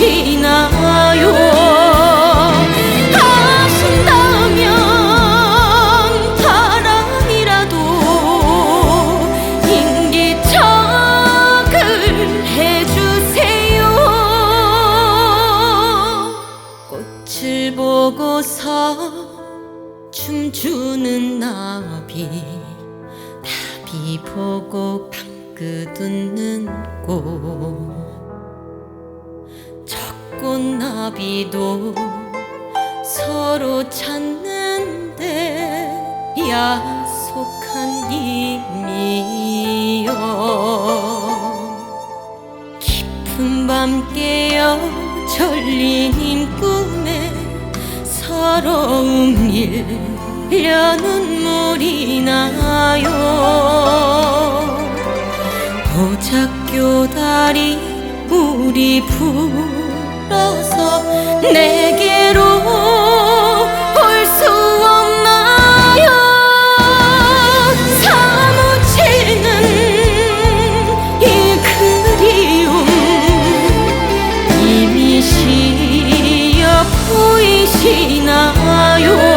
하시나요. 하신다면 사랑이라도 인기척을 해주세요. 꽃을 보고서 춤추는 나비 나비 보고 방긋 웃는 꽃. 나비도 서로 찾는데 야속한 님이여. 깊은 밤 깨어 절린 꿈에 서러움 일려 눈물이 나요. 보작교 다리 우리 불어 시여 보이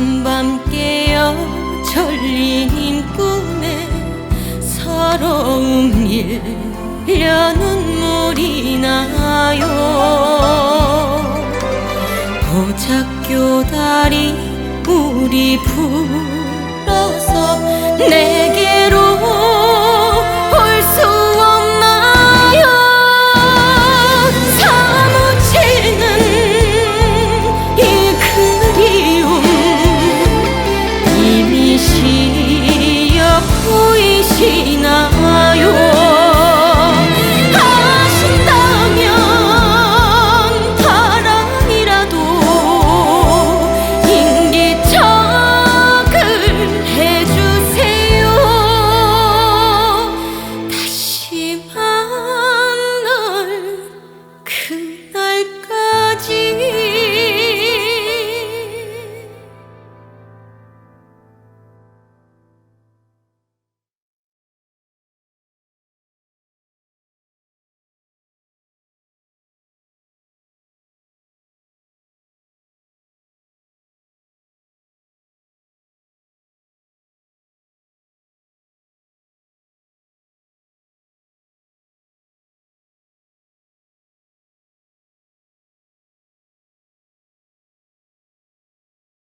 깊은 밤 깨어 절린 꿈에 서러움 일려 눈물이 나요. 보작교 다리 우리 불어서 내